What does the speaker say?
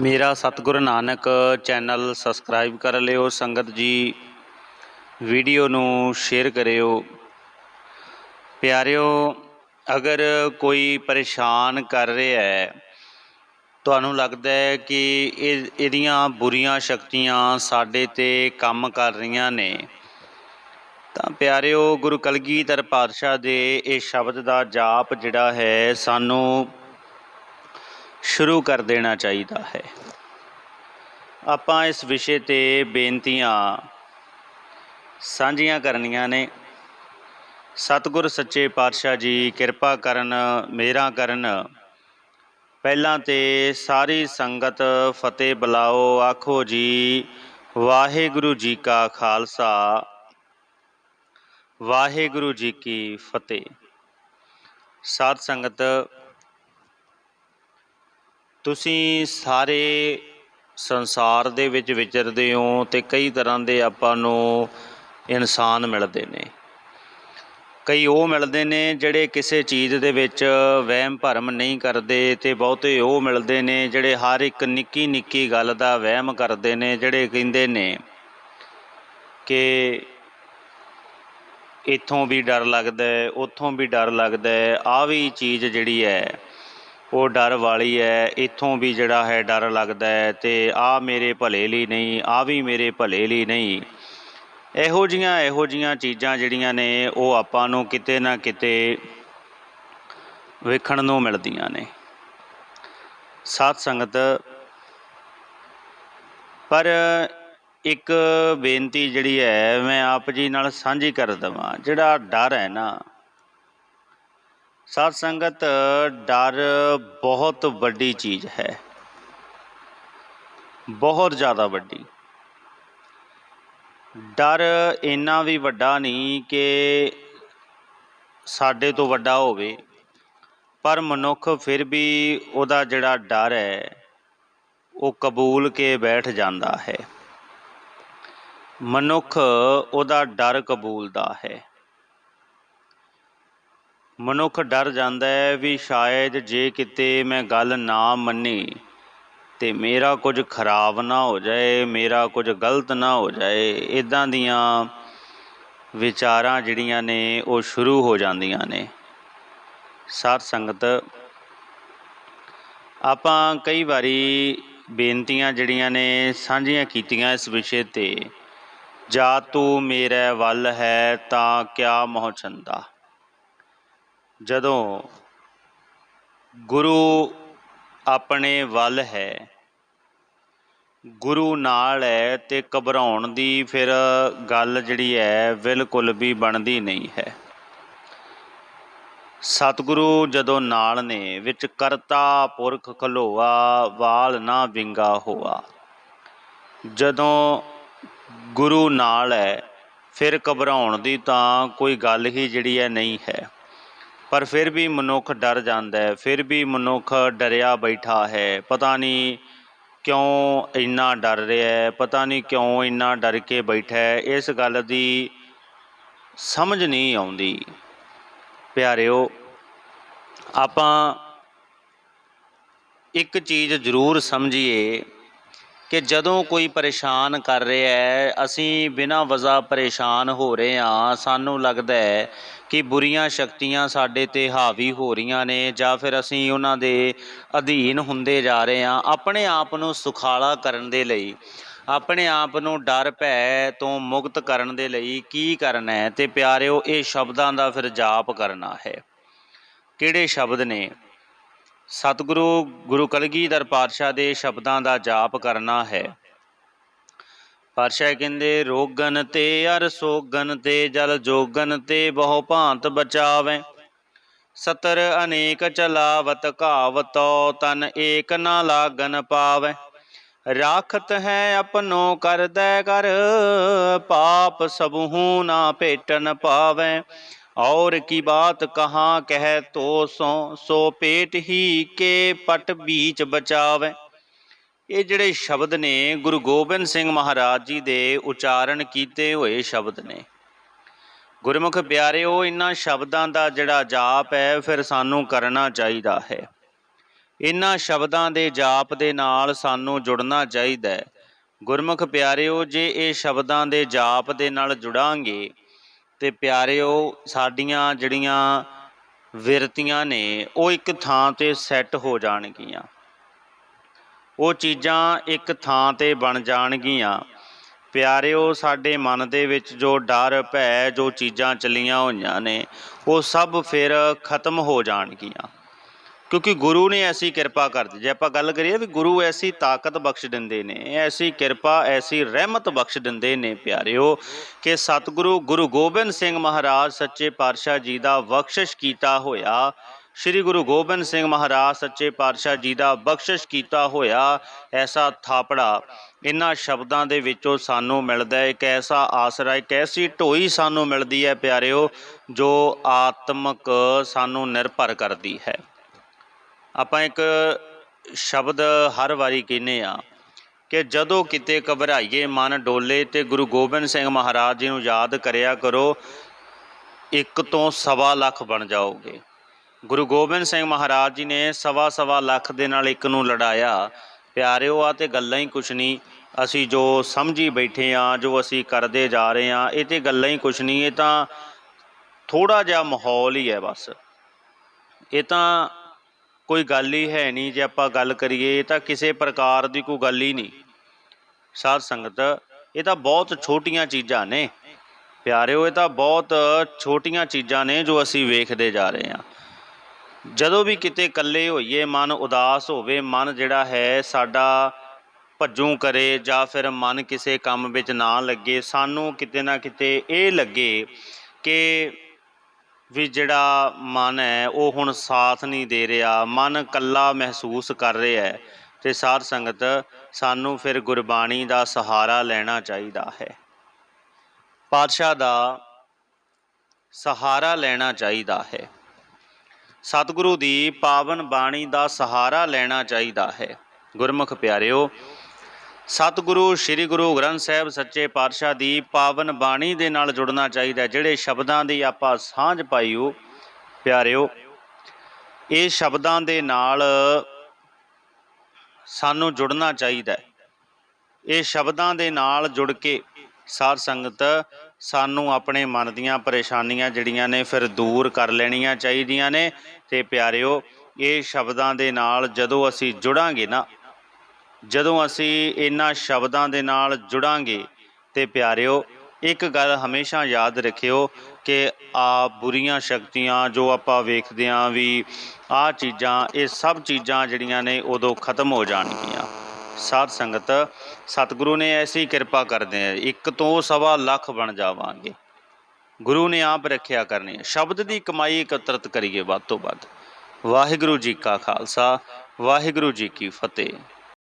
ਮੇਰਾ ਸਤਿਗੁਰ Nanak channel subscribe ਕਰ ਲਿਓ, ਸੰਗਤ ਜੀ ਵੀਡੀਓ ਨੂੰ ਸ਼ੇਅਰ ਕਰਿਓ। ਪਿਆਰਿਓ, ਅਗਰ ਕੋਈ ਪਰੇਸ਼ਾਨ ਕਰ ਰਿਹਾ ਹੈ, ਤੁਹਾਨੂੰ ਲੱਗਦਾ ਹੈ ਕਿ ਇਹ, ਇਹਦੀਆਂ ਬੁਰੀਆਂ ਸ਼ਕਤੀਆਂ ਸਾਡੇ ਤੇ ਕੰਮ ਕਰ ਰਹੀਆਂ ਨੇ, ਤਾਂ ਪਿਆਰਿਓ, ਗੁਰੂ ਕਲਗੀਧਰ ਪਾਤਸ਼ਾਹ ਦੇ ਇਹ ਸ਼ਬਦ ਦਾ ਜਾਪ ਜਿਹੜਾ ਹੈ, ਸਾਨੂੰ ਸ਼ੁਰੂ ਕਰ ਦੇਣਾ ਚਾਹੀਦਾ ਹੈ। ਆਪਾਂ ਇਸ ਵਿਸ਼ੇ ਤੇ ਬੇਨਤੀਆਂ ਸਾਂਝੀਆਂ ਕਰਨੀਆਂ ਨੇ। ਸਤਿਗੁਰ ਸੱਚੇ ਪਾਤਸ਼ਾਹ ਜੀ, ਕਿਰਪਾ ਕਰਨ ਮੇਰਾ ਕਰਨ। ਪਹਿਲਾਂ ਤੇ ਸਾਰੀ ਸੰਗਤ ਫਤਿਹ ਬੁਲਾਓ। ਆਖੋ ਜੀ, ਵਾਹਿਗੁਰੂ ਜੀ ਕਾ ਖਾਲਸਾ। ਵਾਹਿਗੁਰੂ ਜੀ ਕੀ ਫਤਿਹ। ਸਾਧ ਸੰਗਤ ਤੁਸੀਂ ਸਾਰੇ ਸੰਸਾਰ ਦੇ ਵਿੱਚ ਵਿਚਰਦੇ ਹੋ ਤੇ ਕਈ ਤਰ੍ਹਾਂ ਦੇ ਆਪਾਂ ਨੂੰ ਇਨਸਾਨ ਮਿਲਦੇ ਨੇ। ਕਈ ਉਹ ਮਿਲਦੇ ਨੇ ਜਿਹੜੇ ਕਿਸੇ ਚੀਜ਼ ਦੇ ਵਿੱਚ ਵਹਿਮ ਭਰਮ ਨਹੀਂ ਕਰਦੇ ਤੇ ਬਹੁਤੇ ਉਹ ਮਿਲਦੇ ਨੇ ਜਿਹੜੇ ਹਰ ਇੱਕ ਨਿੱਕੀ ਨਿੱਕੀ ਗੱਲ ਦਾ ਵਹਿਮ ਕਰਦੇ ਨੇ ਜਿਹੜੇ ਕਹਿੰਦੇ ਨੇ ਕਿ ਇੱਥੋਂ ਵੀ ਡਰ ਲੱਗਦਾ, ਉੱਥੋਂ ਵੀ ਡਰ ਲੱਗਦਾ ਹੈ ਆ ਵੀ ਚੀਜ਼ ਜਿਹੜੀ ਹੈ ਉਹ ਡਰ ਵਾਲੀ ਹੈ ਇੱਥੋਂ ਵੀ ਜਿਹੜਾ ਹੈ ਡਰ ਲੱਗਦਾ ਹੈ ਤੇ ਆ ਮੇਰੇ ਭਲੇ ਲਈ ਨਹੀਂ, ਆ ਵੀ ਮੇਰੇ ਭਲੇ ਲਈ ਨਹੀਂ। ਇਹੋ ਜੀਆਂ ਇਹੋ ਜੀਆਂ ਚੀਜ਼ਾਂ ਜਿਹੜੀਆਂ ਨੇ, ਉਹ ਆਪਾਂ ਨੂੰ ਕਿਤੇ ਨਾ ਕਿਤੇ ਵੇਖਣ ਨੂੰ ਮਿਲਦੀਆਂ ਨੇ। ਸਾਧ ਸੰਗਤ, ਪਰ ਇੱਕ ਬੇਨਤੀ ਜਿਹੜੀ ਹੈ ਮੈਂ ਆਪ ਜੀ ਨਾਲ ਸਾਂਝੀ ਕਰ ਦਵਾਂ, ਜਿਹੜਾ ਡਰ ਹੈ ਨਾ ਸਾਧ ਸੰਗਤ ਡਰ ਬਹੁਤ ਵੱਡੀ ਚੀਜ਼ ਹੈ। ਬਹੁਤ ਜ਼ਿਆਦਾ ਵੱਡੀ। ਡਰ ਇੰਨਾ ਵੀ ਵੱਡਾ ਨਹੀਂ ਕਿ ਸਾਡੇ ਤੋਂ ਵੱਡਾ ਹੋਵੇ, ਪਰ ਮਨੁੱਖ ਫਿਰ ਵੀ ਉਹਦਾ ਜਿਹੜਾ ਡਰ ਹੈ, ਉਹ ਕਬੂਲ ਕੇ ਬੈਠ ਜਾਂਦਾ ਹੈ। ਮਨੁੱਖ ਉਹਦਾ ਡਰ ਕਬੂਲਦਾ ਹੈ। ਮਨੁੱਖ ਡਰ ਜਾਂਦਾ ਹੈ ਵੀ ਸ਼ਾਇਦ ਜੇ ਕਿਤੇ ਮੈਂ ਗੱਲ ਨਾ ਮੰਨੀ ਤੇ ਮੇਰਾ ਕੁਝ ਖਰਾਬ ਨਾ ਹੋ ਜਾਏ, ਮੇਰਾ ਕੁਝ ਗਲਤ ਨਾ ਹੋ ਜਾਏ ਇਦਾਂ ਦੀਆਂ ਵਿਚਾਰਾਂ ਜਿਹੜੀਆਂ ਨੇ ਉਹ ਸ਼ੁਰੂ ਹੋ ਜਾਂਦੀਆਂ ਨੇ। ਸਾਧ ਸੰਗਤ, ਆਪਾਂ ਕਈ ਵਾਰੀ ਬੇਨਤੀਆਂ ਜਿਹੜੀਆਂ ਨੇ ਸਾਂਝੀਆਂ ਕੀਤੀਆਂ ਇਸ ਵਿਸ਼ੇ ਤੇ, ਜਾ ਤੂੰ ਮੇਰੇ ਵੱਲ ਹੈ ਤਾਂ ਕਿਆ ਮੋਹ ਚੰਦਾ? ਜਦੋਂ ਗੁਰੂ ਆਪਣੇ ਵੱਲ ਹੈ, ਗੁਰੂ ਨਾਲ ਹੈ ਤੇ ਘਬਰਾਉਣ ਦੀ ਫਿਰ ਗੱਲ ਜਿਹੜੀ ਹੈ ਬਿਲਕੁਲ ਵੀ ਬਣਦੀ ਨਹੀਂ ਹੈ। ਸਤਿਗੁਰੂ ਜਦੋਂ ਨਾਲ ਨੇ, ਵਿੱਚ ਕਰਤਾ ਪੁਰਖ ਖਲੋਆ, ਵਾਲ ਨਾ ਵਿੰਗਾ ਹੋਆ। ਜਦੋਂ ਗੁਰੂ ਨਾਲ ਹੈ, ਫਿਰ ਘਬਰਾਉਣ ਦੀ ਤਾਂ ਕੋਈ ਗੱਲ ਹੀ ਜਿਹੜੀ ਹੈ ਨਹੀਂ ਹੈ। ਪਰ ਫਿਰ ਵੀ ਮਨੁੱਖ ਡਰ ਜਾਂਦਾ ਹੈ, ਫਿਰ ਵੀ ਮਨੁੱਖ ਡਰਿਆ ਬੈਠਾ ਹੈ। ਪਤਾ ਨਹੀਂ ਕਿਉਂ ਇੰਨਾ ਡਰ ਰਿਹਾ ਹੈ, ਪਤਾ ਨਹੀਂ ਕਿਉਂ ਇੰਨਾ ਡਰ ਕੇ ਬੈਠਾ ਹੈ। ਇਸ ਗੱਲ ਦੀ ਸਮਝ ਨਹੀਂ ਆਉਂਦੀ। ਪਿਆਰਿਓ, ਆਪਾਂ ਇੱਕ ਚੀਜ਼ ਜ਼ਰੂਰ ਸਮਝੀਏ। ਕਿ ਜਦੋਂ ਕੋਈ ਪਰੇਸ਼ਾਨ ਕਰ ਰਿਹਾ ਹੈ, ਅਸੀਂ ਬਿਨਾਂ ਵਜ੍ਹਾ ਪਰੇਸ਼ਾਨ ਹੋ ਰਹੇ ਹਾਂ, ਸਾਨੂੰ ਲੱਗਦਾ ਹੈ ਕਿ ਬੁਰੀਆਂ ਸ਼ਕਤੀਆਂ ਸਾਡੇ ਤੇ ਹਾਵੀ ਹੋ ਰਹੀਆਂ ਨੇ ਜਾਂ ਫਿਰ ਅਸੀਂ ਉਹਨਾਂ ਦੇ ਅਧੀਨ ਹੁੰਦੇ ਜਾ ਰਹੇ ਹਾਂ। ਆਪਣੇ ਆਪ ਨੂੰ ਸੁਖਾਲਾ ਕਰਨ ਦੇ ਲਈ, ਆਪਣੇ ਆਪ ਨੂੰ ਡਰ, ਭੈ ਤੋਂ ਮੁਕਤ ਕਰਨ ਦੇ ਲਈ ਕੀ ਕਰਨਾ ਹੈ? ਤੇ ਪਿਆਰਿਓ, ਇਹ ਸ਼ਬਦਾਂ ਦਾ ਫਿਰ ਜਾਪ ਕਰਨਾ ਹੈ। ਕਿਹੜੇ ਸ਼ਬਦ ਨੇ? ਸਤਿਗੁਰੂ ਗੁਰੂ ਕਲਗੀਧਰ ਪਾਤਸ਼ਾਹ ਦੇ ਸ਼ਬਦਾਂ ਦਾ ਜਾਪ ਕਰਨਾ ਹੈ। ਪਾਤਸ਼ਾਹ ਕਹਿੰਦੇ, ਰੋਗਨ ਤੇ ਅਰ ਸੋਗਨ ਤੇ ਜਲ ਜੋਗਨ ਤੇ ਬਹੁ ਭਾਂਤ ਬਚਾਵੇ। ਸਤਰ ਅਨੇਕ ਚਲਾਵਤ ਘਾਵਤੋ ਤਨ ਏਕ ਨਾ ਲਾਗਨ ਪਾਵੇ। ਰਾਖਤ ਹੈ ਆਪਨੋ ਕਰਦੈ ਕਰ ਪਾਪ ਸਬਹੂ ਨਾ ਭੇਟਨ ਪਾਵੇ। और की बात कहाँ कह तो सो सो पेट ही के पट बीच बचावे ਇਹ ਜਿਹੜੇ ਸ਼ਬਦ ਨੇ ਗੁਰੂ ਗੋਬਿੰਦ ਸਿੰਘ ਮਹਾਰਾਜ ਜੀ ਦੇ ਉਚਾਰਨ ਕੀਤੇ ਹੋਏ ਸ਼ਬਦ ਨੇ ਗੁਰਮੁਖ ਪਿਆਰਿਓ ਇਹਨਾਂ ਸ਼ਬਦਾਂ ਦਾ ਜਿਹੜਾ ਜਾਪ ਹੈ ਫਿਰ ਸਾਨੂੰ ਕਰਨਾ ਚਾਹੀਦਾ ਹੈ ਇਹਨਾਂ ਸ਼ਬਦਾਂ ਦੇ ਜਾਪ ਦੇ ਨਾਲ ਸਾਨੂੰ ਜੁੜਨਾ ਚਾਹੀਦਾ ਹੈ ਗੁਰਮੁਖ ਪਿਆਰਿਓ ਜੇ ਇਹ ਸ਼ਬਦਾਂ ਦੇ ਜਾਪ ਦੇ ਨਾਲ ਜੁੜਾਂਗੇ ਤੇ ਪਿਆਰਿਓ, ਸਾਡੀਆਂ ਜਿਹੜੀਆਂ ਵਿਰਤੀਆਂ ਨੇ, ਉਹ ਇੱਕ ਥਾਂ ਤੇ ਸੈੱਟ ਹੋ ਜਾਣਗੀਆਂ। ਉਹ ਚੀਜ਼ਾਂ ਇੱਕ ਥਾਂ ਤੇ ਬਣ ਜਾਣਗੀਆਂ। ਪਿਆਰਿਓ, ਸਾਡੇ ਮਨ ਦੇ ਵਿੱਚ ਜੋ ਡਰ, ਭੈ, ਜੋ ਚੀਜ਼ਾਂ ਚੱਲੀਆਂ ਹੋਈਆਂ ਨੇ, ਉਹ ਸਭ ਫਿਰ ਖਤਮ ਹੋ ਜਾਣਗੀਆਂ। ਕਿਉਂਕਿ ਗੁਰੂ ਨੇ ਐਸੀ ਕਿਰਪਾ ਕਰਦੀ ਜੇ ਆਪਾਂ ਗੱਲ ਕਰੀਏ ਵੀ ਗੁਰੂ ਐਸੀ ਤਾਕਤ ਬਖਸ਼ ਦਿੰਦੇ ਨੇ, ਐਸੀ ਕਿਰਪਾ, ਐਸੀ ਰਹਿਮਤ ਬਖਸ਼ ਦਿੰਦੇ ਨੇ ਪਿਆਰਿਓ, ਕਿ ਸਤਿਗੁਰੂ ਗੁਰੂ ਗੋਬਿੰਦ ਸਿੰਘ ਮਹਾਰਾਜ ਸੱਚੇ ਪਾਤਸ਼ਾਹ ਜੀ ਦਾ ਬਖਸ਼ਿਸ਼ ਕੀਤਾ ਹੋਇਆ, ਸ੍ਰੀ ਗੁਰੂ ਗੋਬਿੰਦ ਸਿੰਘ ਮਹਾਰਾਜ ਸੱਚੇ ਪਾਤਸ਼ਾਹ ਜੀ ਦਾ ਬਖਸ਼ਿਸ਼ ਕੀਤਾ ਹੋਇਆ ਐਸਾ ਥਾਪੜਾ ਇਹਨਾਂ ਸ਼ਬਦਾਂ ਦੇ ਵਿੱਚੋਂ ਸਾਨੂੰ ਮਿਲਦਾ ਹੈ, ਇੱਕ ਐਸਾ ਆਸਰਾ, ਇੱਕ ਐਸੀ ਢੋਈ ਸਾਨੂੰ ਮਿਲਦੀ ਹੈ ਪਿਆਰਿਓ, ਜੋ ਆਤਮਕ ਸਾਨੂੰ ਨਿਰਭਰ ਕਰਦੀ ਹੈ। ਆਪਾਂ ਇੱਕ ਸ਼ਬਦ ਹਰ ਵਾਰੀ ਕਹਿੰਦੇ ਆ ਕਿ ਜਦੋਂ ਕਿਤੇ ਘਬਰਾਈਏ ਮਨ ਡੋਲੇ ਤੇ ਗੁਰੂ ਗੋਬਿੰਦ ਸਿੰਘ ਮਹਾਰਾਜ ਜੀ ਨੂੰ ਯਾਦ ਕਰਿਆ ਕਰੋ, ਇੱਕ ਤੋਂ ਸਵਾ ਲੱਖ ਬਣ ਜਾਓਗੇ। ਗੁਰੂ ਗੋਬਿੰਦ ਸਿੰਘ ਮਹਾਰਾਜ ਜੀ ਨੇ ਸਵਾ ਸਵਾ ਲੱਖ ਦੇ ਨਾਲ ਇੱਕ ਨੂੰ ਲੜਾਇਆ। ਪਿਆਰਿਓ ਆ ਤੇ ਗੱਲਾਂ ਹੀ ਕੁਛ ਨਹੀਂ। ਅਸੀਂ ਜੋ ਸਮਝੀ ਬੈਠੇ ਆ ਜੋ ਅਸੀਂ ਕਰਦੇ ਜਾ ਰਹੇ ਆ ਇਹ ਤੇ ਗੱਲਾਂ ਹੀ ਕੁਛ ਨਹੀਂ। ਇਹ ਤਾਂ ਥੋੜਾ ਜਿਹਾ ਮਾਹੌਲ ਹੀ ਹੈ ਬਸ। ਇਹ ਤਾਂ ਕੋਈ ਗੱਲ ਹੀ ਹੈ ਨਹੀਂ, ਜੇ ਆਪਾਂ ਗੱਲ ਕਰੀਏ ਤਾਂ ਕਿਸੇ ਪ੍ਰਕਾਰ ਦੀ ਕੋਈ ਗੱਲ ਹੀ ਨਹੀਂ। ਸਾਧ ਸੰਗਤ, ਇਹ ਤਾਂ ਬਹੁਤ ਛੋਟੀਆਂ ਚੀਜ਼ਾਂ ਨੇ। ਪਿਆਰਿਓ, ਇਹ ਤਾਂ ਬਹੁਤ ਛੋਟੀਆਂ ਚੀਜ਼ਾਂ ਨੇ ਜੋ ਅਸੀਂ ਵੇਖਦੇ ਜਾ ਰਹੇ ਹਾਂ। ਜਦੋਂ ਵੀ ਕਿਤੇ ਇਕੱਲੇ ਹੋਈਏ, ਮਨ ਉਦਾਸ ਹੋਵੇ, ਮਨ ਜਿਹੜਾ ਹੈ ਸਾਡਾ ਭੱਜੂ ਕਰੇ ਜਾਂ ਫਿਰ ਮਨ ਕਿਸੇ ਕੰਮ ਵਿੱਚ ਨਾ ਲੱਗੇ, ਸਾਨੂੰ ਕਿਤੇ ਨਾ ਕਿਤੇ ਇਹ ਲੱਗੇ ਕਿ ਵੀ ਜਿਹੜਾ ਮਨ ਹੈ, ਉਹ ਹੁਣ ਸਾਥ ਨਹੀਂ ਦੇ ਰਿਹਾ। ਮਨ ਇਕੱਲਾ ਮਹਿਸੂਸ ਕਰ ਰਿਹਾ ਹੈ ਤੇ ਸਾਧ ਸੰਗਤ, ਸਾਨੂੰ ਫਿਰ ਗੁਰਬਾਣੀ ਦਾ ਸਹਾਰਾ ਲੈਣਾ ਚਾਹੀਦਾ ਹੈ। ਪਾਤਸ਼ਾਹ ਦਾ ਸਹਾਰਾ ਲੈਣਾ ਚਾਹੀਦਾ ਹੈ। ਸਤਿਗੁਰੂ ਦੀ ਪਾਵਨ ਬਾਣੀ ਦਾ ਸਹਾਰਾ ਲੈਣਾ ਚਾਹੀਦਾ ਹੈ। ਗੁਰਮੁਖ ਪਿਆਰਿਓ ਸਤਿਗੁਰੂ, ਸ੍ਰੀ ਗੁਰੂ ਗ੍ਰੰਥ ਸਾਹਿਬ ਸੱਚੇ ਪਾਤਸ਼ਾਹ ਦੀ ਪਾਵਨ ਬਾਣੀ ਦੇ ਨਾਲ ਜੁੜਨਾ ਚਾਹੀਦਾ ਜਿਹੜੇ ਸ਼ਬਦਾਂ ਦੀ ਆਪਾਂ ਸਾਂਝ ਪਾਈਓ, ਪਿਆਰਿਓ। ਇਹ ਸ਼ਬਦਾਂ ਦੇ ਨਾਲ ਸਾਨੂੰ ਜੁੜਨਾ ਚਾਹੀਦਾ ਇਹ ਸ਼ਬਦਾਂ ਦੇ ਨਾਲ ਜੁੜ ਕੇ ਸਾਧ ਸੰਗਤ ਸਾਨੂੰ ਆਪਣੇ ਮਨ ਦੀਆਂ ਪਰੇਸ਼ਾਨੀਆਂ ਜਿਹੜੀਆਂ ਨੇ ਫਿਰ ਦੂਰ ਕਰ ਲੈਣੀਆਂ ਚਾਹੀਦੀਆਂ ਨੇ। ਤੇ ਪਿਆਰਿਓ, ਇਹ ਸ਼ਬਦਾਂ ਦੇ ਨਾਲ ਜਦੋਂ ਅਸੀਂ ਜੁੜਾਂਗੇ ਨਾ ਜਦੋਂ ਅਸੀਂ ਇਹਨਾਂ ਸ਼ਬਦਾਂ ਦੇ ਨਾਲ ਜੁੜਾਂਗੇ ਤੇ ਪਿਆਰਿਓ, ਇੱਕ ਗੱਲ ਹਮੇਸ਼ਾ ਯਾਦ ਰੱਖਿਓ ਕਿ ਆ ਬੁਰੀਆਂ ਸ਼ਕਤੀਆਂ ਜੋ ਆਪਾਂ ਵੇਖਦੇ ਆਂ ਵੀ ਆ ਚੀਜ਼ਾਂ, ਇਹ ਸਭ ਚੀਜ਼ਾਂ ਜਿਹੜੀਆਂ ਨੇ ਉਦੋਂ ਖਤਮ ਹੋ ਜਾਣਗੀਆਂ। ਸਾਧ ਸੰਗਤ, ਸਤਿਗੁਰੂ ਨੇ ਐਸੀ ਕਿਰਪਾ ਕਰਦੇ ਆ, ਇੱਕ ਤੋਂ ਸਵਾ ਲੱਖ ਬਣ ਜਾਵਾਂਗੇ। ਗੁਰੂ ਨੇ ਆਪ ਰੱਖਿਆ ਕਰਨੀ ਹੈ ਸ਼ਬਦ ਦੀ ਕਮਾਈ ਇਕੱਤਰਤ ਕਰੀਏ ਵੱਧ ਤੋਂ ਵੱਧ। ਵਾਹਿਗੁਰੂ ਜੀ ਕਾ ਖਾਲਸਾ, ਵਾਹਿਗੁਰੂ ਜੀ ਕੀ ਫਤਿਹ।